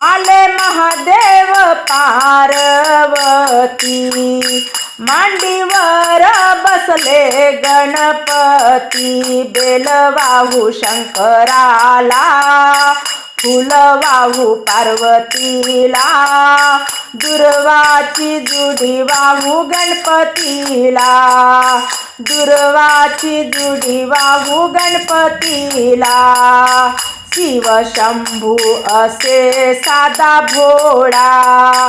आले महादेव पार्वती. मांडीवर बसले गणपती. बेलवाहू शंकराला फुलवाहू पार्वतीला. दुर्वाची जुडी वाहू गणपतीला. दुर्वाची जुडी वाहू गणपतीला. શિવ શંભુ અસે સાદા ભોળા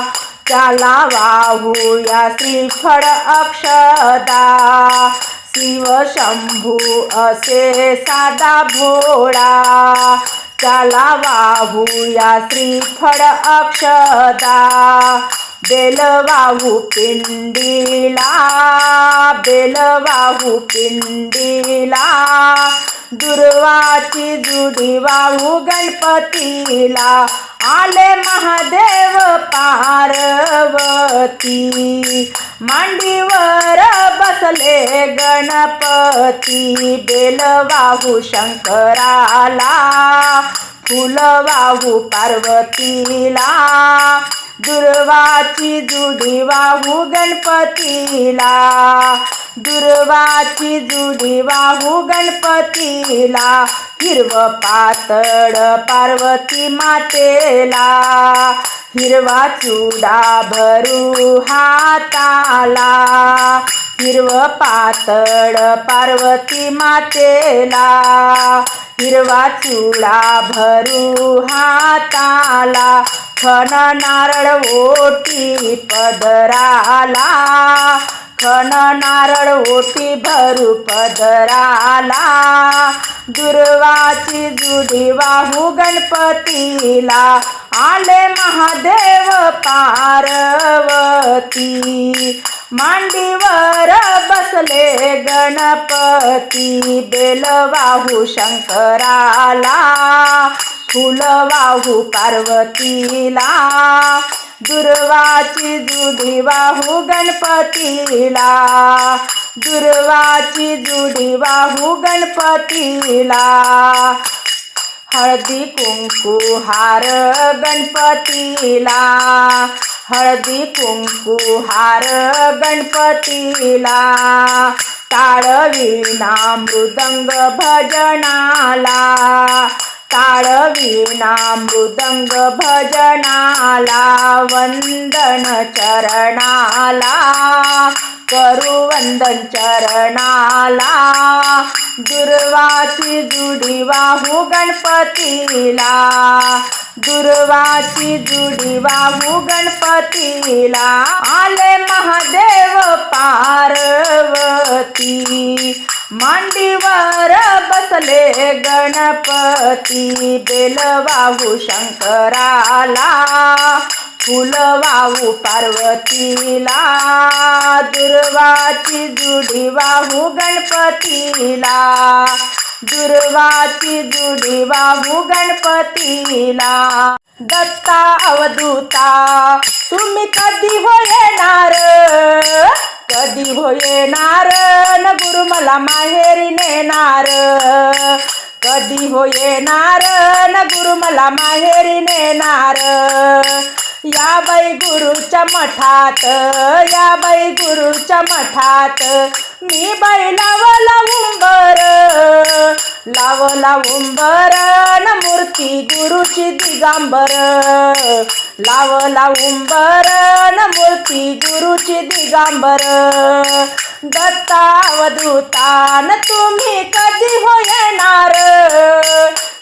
ચાલાવાહુયા શ્રીફળ અક્ષતા શિવ શંભુ અસે સાદા ભોળા ચાલાવાહુયા શ્રીફળ અક્ષતા बेलवाहू बेल वाहू पिंडीला बेलवाहू पिंडीला दुर्वाची जुडी वाहू गणपतीला आले महादेव पार्वती. मांडीवर बसले गणपती. बेल वाहू शंकराला फुल वाहू पार्वतीला. दुर्वाची जुडी वाहू गणपतीला. दुर्वाची जुडी वाहू गणपतीला हिरव पातळ पार्वती मातेला. हिरवा चुडा भरू हाताला हिरव पातळ पार्वती मातेला. हिरवा चुडा भरू हाताला फन नारळ ओटी पदराला. खण नारळ ओटी भरू पदराला. दुर्वाची जुडी वाहू गणपतीला. आले महादेव पार्वती. मांडीवर बसले गणपती बेल वाहू शंकराला फुल वाहू पार्वतीला दुर्वाची जुडी वाहू गणपतीला दुर्वाची जुडी वाहू गणपतीला हळदी कुंकू हार गणपतीला. हळदी कुंकू हार गणपतीला. टाळ मृदंग भजनाला. टाळ मृदंग भजनाला. वंदन चरणाला. करू वंदन चरणाला. दुर्वाची जुडी वाहू गणपतीला. दुर्वाची जुडी वाहू गणपतीला. आले महादेव पार्वती. मांडीवर बसले गणपती. बेल वाहू शंकराला. फुल वाहू पार्वतीला दुर्वाची जुडी वाहू गणपतीला दुर्वाची जुडी वाहू गणपतीला. दत्ता अवधूता तुम्ही कधी हो येणार? कधी हो येणार? न गुरु मला माहेरी नेणार? कधी हो येणार? न गुरु मला माहेरी नेणार. या बाई गुरुच्या मठात या बाई गुरुच्या मठात मी बाई लावला उंबर. लावला उंबर न मूर्ती गुरुची दिगांबर. लावला उंबर न मूर्ती गुरुची दिगांबर. दत्तावधूतान तुम्ही कधी हो येणार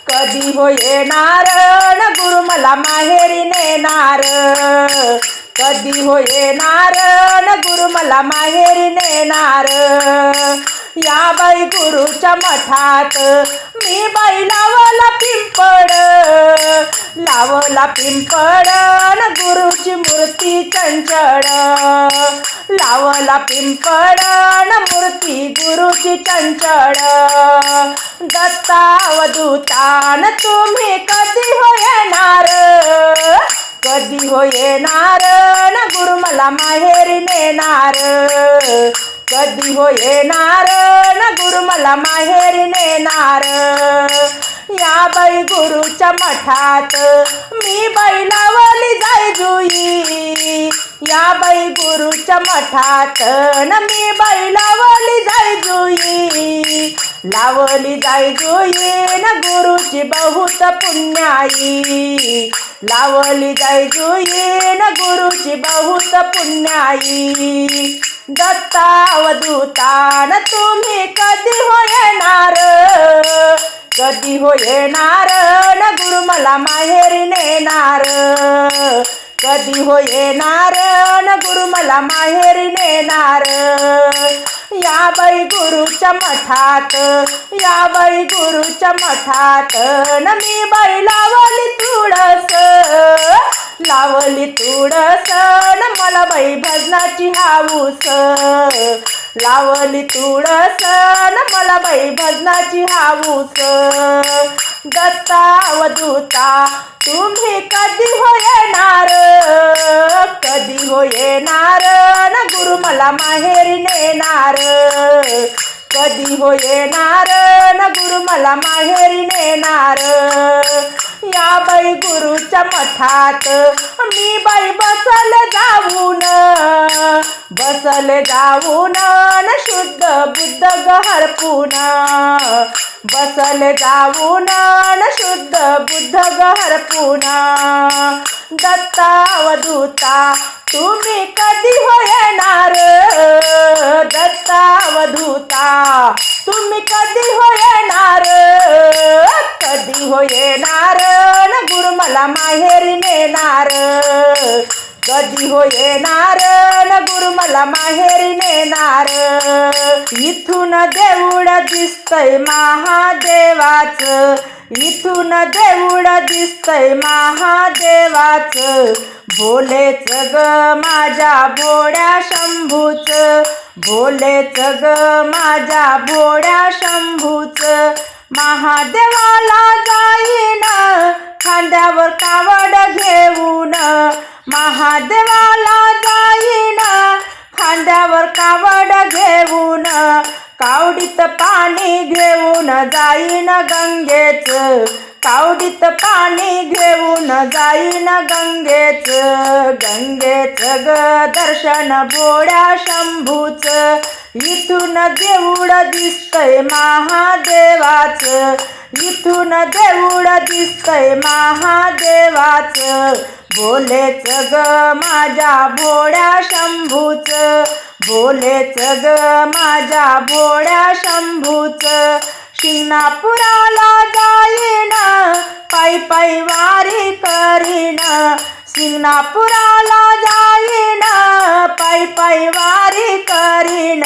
कधी हो येणार गुरु मला माहेरी नेणार? कधी हो येणार न गुरु मला माहेरी नेणार. या बाई गुरुच्या मठात मी बाई लावला पिंपळ. लावला पिंपड न गुरुची मूर्ती चंचळ. लावला पिंपड न मूर्ती गुरुची चंचळ. दत्तावधूतान तुम्ही कधी हो येणार कधी हो येणार ना गुरु मला माहेरी नेणार कधी हो येणार ना गुरु मला माहेरी नेणार या बाई गुरुच्या मठात मी बाई लावली जाय जुई. या बाई गुरुच्या मठात न मी बाई लावली जाई जुई. लावली जाई जुई न गुरुची बहुत पुण्याई. लावली जाई जुई न गुरुची बहुत पुण्याई. दत्तावधूता न तुम्ही कधी हो येणार? कधी हो येणार? न गुरु मला माहेरी नेणार. कधी हो येणार न गुरु मला माहेरी नेणार. या बाई गुरुच्या मठात या बाई गुरुच्या मठात न मी बाई लावली तुळस. लावली तुळसण मला बाई भजनाची हाऊस. लावली तुळसण मला बाई भजनाची हाऊस. दत्ता अवधूता तुम्ही कधी हो येणार? कधी हो येणार? न गुरु मला माहेरी नेणार? कधी हो येणार? न गुरु मला माहेरी नेणार. या बाई गुरुच्या मठात मी बाई बसल जाऊन बसल जाऊन न शुद्ध बुद्ध गहरपून बसल जाऊन न शुद्ध बुद्ध गहरपून दत्तावधूता तुम्ही कधी हो इथून देऊळ दिसतय महादेवाच. इथून देऊळ दिसतय महादेवाच. भोलेच ग माझ्या भोड्या शंभूच. भोलेच ग माझ्या भोड्या शंभूच. महादेवाला जाईन खांद्यावर कावड घेऊन. महादेवाला खांद्यावर कावड घेऊन कावडीत पाणी घेऊन जाईन गंगेच. कावडीत पाणी घेऊन जाईन गंगेच. गंगेच ग दर्शन बोड्या शंभूच. इथून देऊळ दिसतय महादेवाच. इथून देऊळ दिसतय महादेवाच. बोलेच ग माझ्या भोड्या शंभूच. बोलेच ग माझ्या भो गोड्या शंभूच शिंगणापुराला जाईन पायी पायी वारी करीन. शिंगणापुराला जाईन पायी पायी वारी करीन.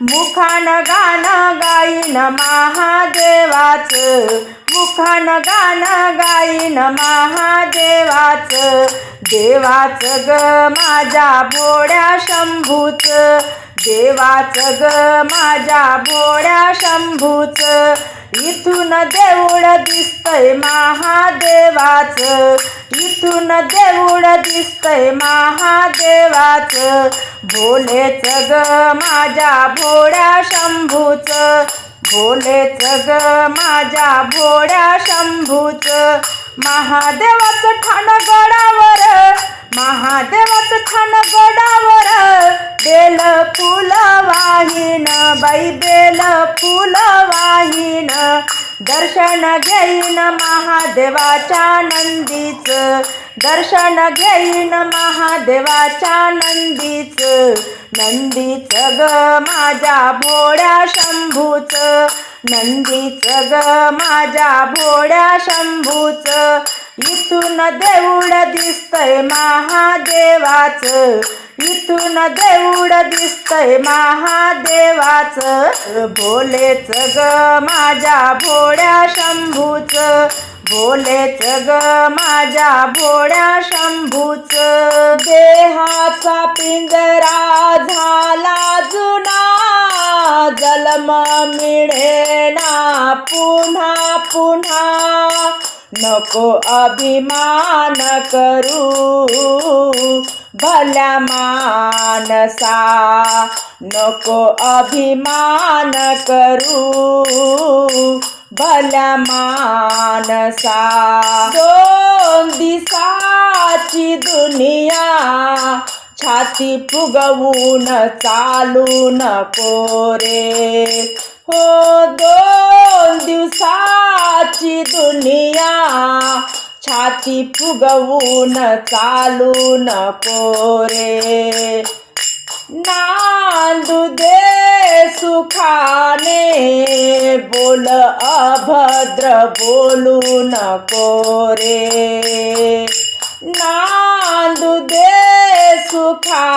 मुखान गाणं गाईन महादेवाच. मुखान गाणं गाईन महादेवाच. देवाच ग माझ्या भोड्या शंभूच. देवाच ग माझ्या भोड्या शंभूच. इथून देऊळ दिसतय महादेवाच. इथून देऊळ दिसतय महादेवाच. भोलेच ग माझ्या भोड्या शंभूच. भोलेच ग माझ्या भोड्या शंभूच. महादेवाचं ठाण गडावर महादेवाचं खान गडावर बेल फुल वाहीन बाई बेल फुल वाहीन दर्शन घेईन महादेवाच्या नंदीच दर्शन घेईन महादेवाच्या नंदीच. नंदीच ग माझ्या भोड्या शंभूच नंदीच ग माझ्या भोड्या शंभूच. इथून देऊळ दिसतय महादेवाच. इथून देऊळ दिसतय महादेवाच. भोलेच ग माझ्या भोड्या शंभूच. भोलेच ग माझ्या भोड्या शंभूच. देहाचा पिंजरा झाला जुना. जलम मिळेना पुन्हा पुन्हा. नको अभिमान करू भल्या मानसा. नको अभिमान करू भल्या मानसा. दोन दिसाची दुनिया छाती फुगवून चालू नको रे. हो दोन दिवसाची दुनिया छाती फुगवून चालू नको रे नांदू दे सुखाने बोल अभद्र बोलू नको रे नांदू दे सुखाने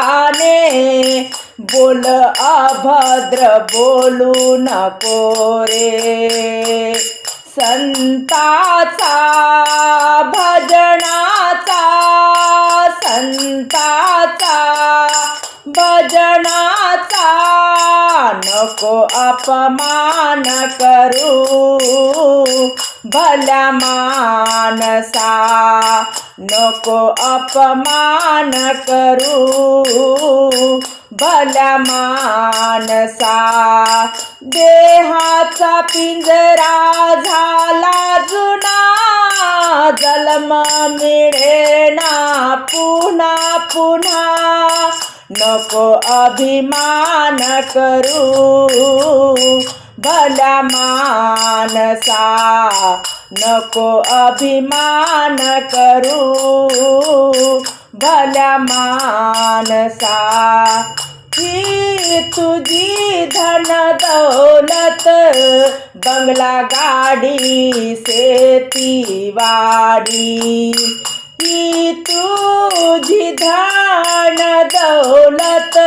बोल अभद्र बोलू नको रे. संताचा भजनाचा संताचा भजनाचा नको अपमान करू. भल्या मानसा नको अपमान करू. भल्या मानसा देहाचा पिंजरा झाला जुना. जलम मिळेना पुन्हा पुन्हा. नको अभिमान करू भल्या मानसा. नको अभिमान करू भल्या मानसा. ही तुझी धन दौलत बंगला गाडी शेती वाडी की तुझी धान दौलत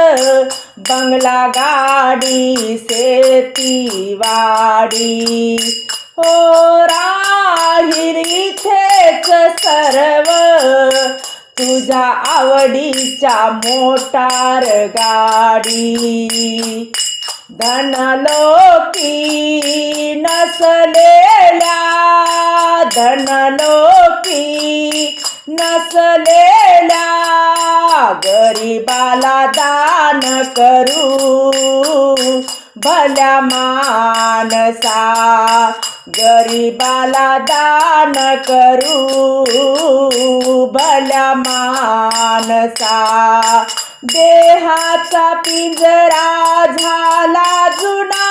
बंगला गाडी शेती वाडी. हो राहील इथेच सर्व तुझ्या आवडीच्या मोटार गाडी. धनलोकी नसलेल्या धनलोकी नसलेल्या गरीबाला दान करू. भल्या मानसा गरीबाला दान करू. भल्या मानसा देहाचा पिंजरा झाला जुना.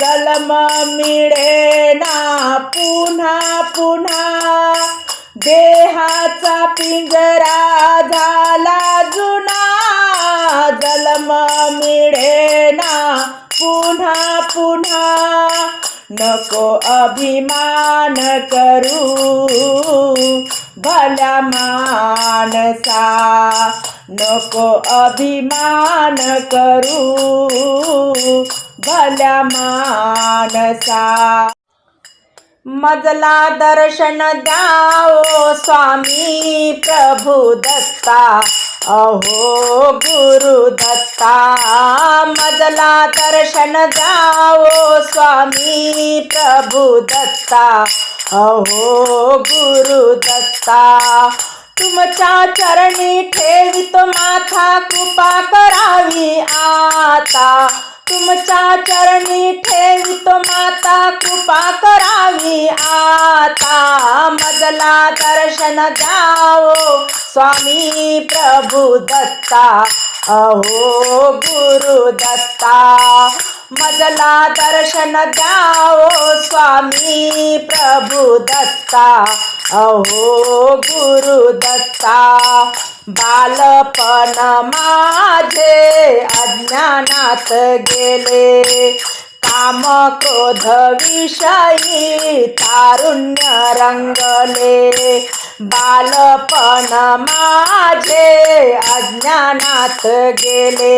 जलम मिळेना पुन्हा पुन्हा. देहाचा पिंजरा झाला जुना जलम मिळेना पुन्हा पुन्हा. नको अभिमान करू भल्या मानसा नको अभिमान करू भल्या मानसा मजला दर्शन द्याओ स्वामी प्रभु दत्ता अहो गुरु दत्ता मजला दर्शन द्याओ स्वामी प्रभु दत्ता अहो गुरु दत्ता तुमच्या चरणी ठेवितो माथा कृपा करावी आता तुमच्या चरणी ठेवितो माता कृपा करावी. आता मजला दर्शन जाओ स्वामी प्रभु दत्ता अहो गुरु दत्ता. मजला दर्शन द्याओ स्वामी प्रभु दत्ता अहो गुरु दत्ता बालपण माझे अज्ञानात गेले काम क्रोध विषयी तारुण्य रंगले बालपण माझे अज्ञानात गेले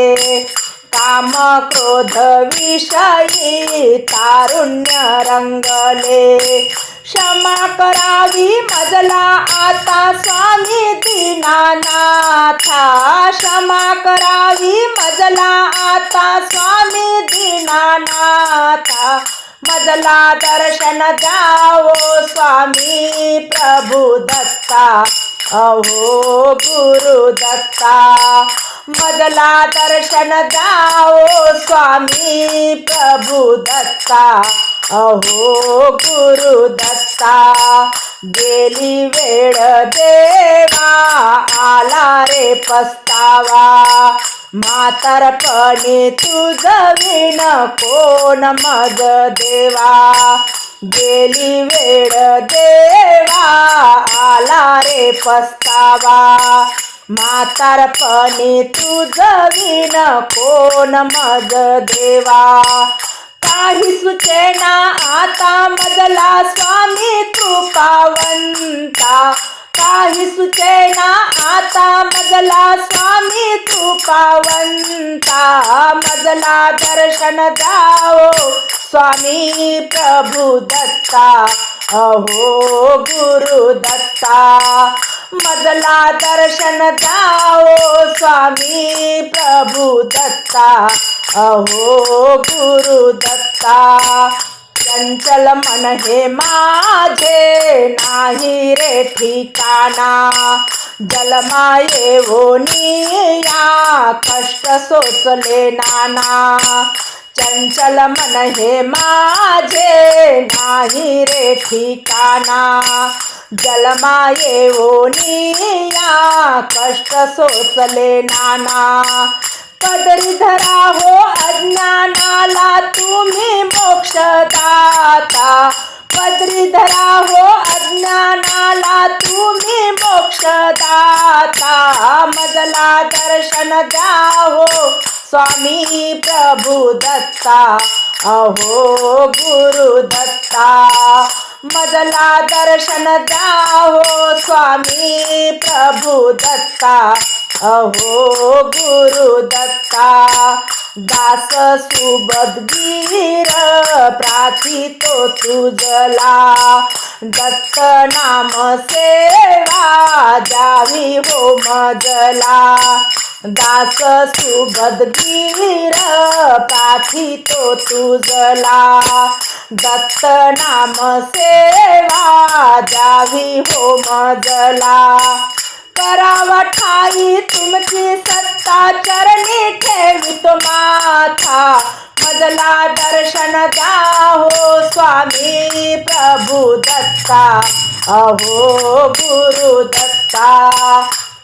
काम क्रोध विषयी तारुण्य रंगले. क्षमा करावी मजला आता स्वामी दीनानाथा. क्षमा करावी मजला आता स्वामी दीनानाथा. मजला दर्शन जाओ स्वामी प्रभु दत्ता. अहो गुरु दत्ता. मजला दर्शन दाओ स्वामी प्रभु दत्ता। अहो गुरु दत्ता गेली वेळ देवा आला रे पस्तावा। म्हातारपणी तुझ विण कोण मज देवा? गेली वेळ देवा आला रे पस्तावा। म्हातारपणी तुझ विन कोण मज देवा? काही सुचेना आता मजला स्वामी कृपावंता. काही सुचेना आता मजला स्वामी कृपावंता. मजला दर्शन जाओ स्वामी प्रभु दत्ता. अहो गुरु दत्ता. मजला दर्शन जाओ स्वामी प्रभू दत्ता अहो गुरु दत्ता चंचल मन हे माझे नाही रे ठिकाणा जलमाये हो या कष्ट सोचले नाना चंचल मन हे माझे नाही रे ठिकाणा. जलमाये या कष्ट सोचले नाना. पदरी धरा हो अज्ञानाला तुम्ही मोक्षदाता. पदरी धरा हो अज्ञानाला तुम्ही मोक्षदाता. मजला दर्शन द्या हो. स्वामी प्रभू दत्ता अहो गुरु दत्ता. मजला दर्शन द्या हो स्वामी प्रभू दत्ता अहो गुरु दत्ता. दास सुबदगीर प्राथितो तुझला. दत्त नाम सेवा द्यावी हो मजला. दास सुबदगीर तो तुझला. दत्त नाम सेवा जावी हो मजला. करावा ठाई तुमची सत्ता चरणी ठेवितो माथा. मजला दर्शन द्या हो स्वामी प्रभू दत्ता. अहो गुरु दत्ता.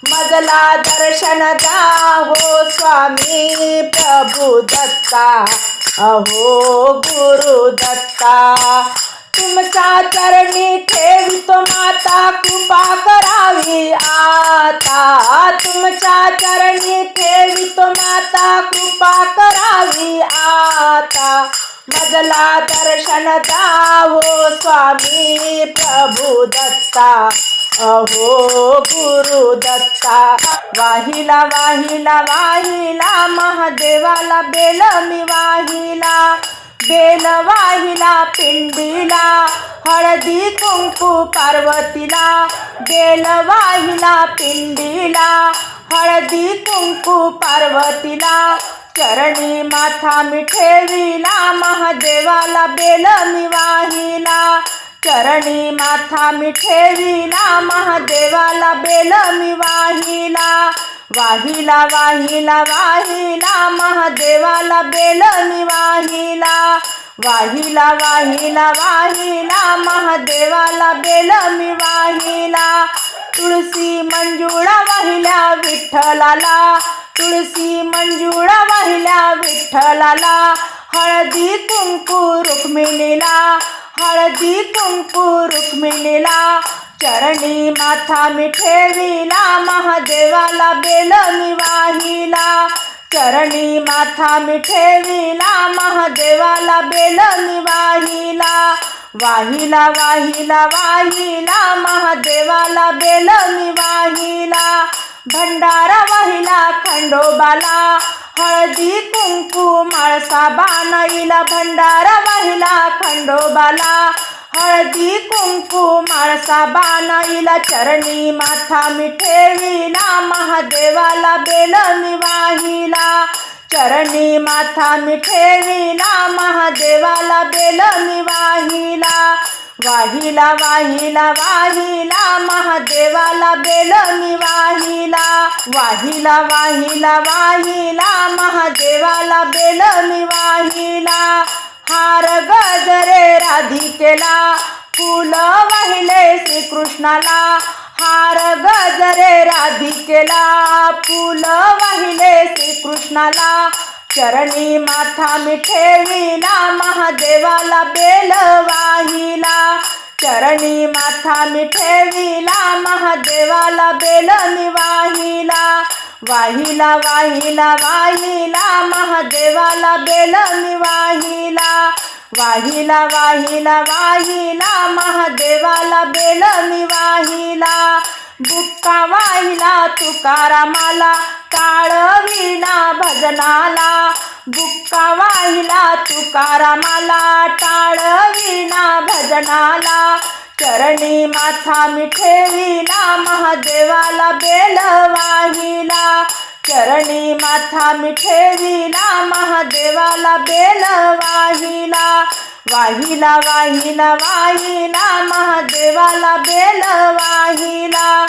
मजला दर्शन द्या हो स्वामी प्रभू दत्ता अहो गुरु दत्ता। तुमचा चरणी ठेवितो माता कृपा करावी आता। तुमच्या चरणी ठेवितो माता कृपा करावी आता। मजला दर्शन हो स्वामी प्रभू दत्ता। अहो गुरु दत्ता वाहिला वाहिला वाहिला महादेवाला बेल मी वाहिला. बेल वाहिला पिंडीला हळदी कुंकू पार्वतीला. बेल वाहिला पिंडीला हळदी कुंकू पार्वतीला. चरणी माथा मी ठेविला महादेवाला बेल मी वाहिला. चरणी माथा मी ठेविला महादेवाला बेल मी वाहिला. वाहिला वाहिला वाहिला महादेवाला बेल मी वाहिला. वाहिला वाहिला वाहिला महादेवाला बेल मी वाहिला. तुळशी मंजुळा वाहिल्या विठ्ठलाला. तुळशी मंजुळा वाहिल्या विठ्ठलाला. हळदी कुंकू रुक्मिणीला. हळदी कुंकू रुक्मिणीला. चरणी माथा मिठेविला. महादेवाला बेल मी वाहिला चरणी माथा मिठेविला महादेवाला बेल वाहिला. वाहिला वाहिला वाहिला महादेवाला बेल वाहिला. भंडारा वाहिला खंडोबाला हळदी कुंकू माळसा बानाईला भंडारा वाहिला खंडोबाला हळदी कुंकू माळसा बानाईला चरणी माथा मिठेविला महादेवाला बेल मी वाहिला चरणी माथा मिठेविला महादेवाला बेल मी वाहिला वाहिला वाहिला वाहिला महादेवाला बेल मी वाहिला वाहिला वाहिला वाहिला महादेवाला बेल मी वाहिला हार गजरे राधिकेला फुलं वाहिले श्रीकृष्णाला. हार गजरे राधिकेला फुल वाहिले श्रीकृष्णाला. चरणी माथा मिठेविला महादेवाला बेल वाहिला. चरणी माथा मिठेविला महादेवाला बेल मी वाहिला. वाहिला वाहिला महादेवाला बेल मी वाहिला वाहिला वाहिला महादेवाला बेल मी वाहिला. बुक्का वाहिला तुकारामाला टाळविला भजनाला. बुक्का वाहिला तुकारामाला टाळविला भजनाला. चरणी माथा मिठेविला महादेवाला बेल वाहिला. चरणी माथा मिठेविला महादेवाला बेल वाहिला. वाहिला वाहिला वाहिला महादेवाला बेल वाहिला.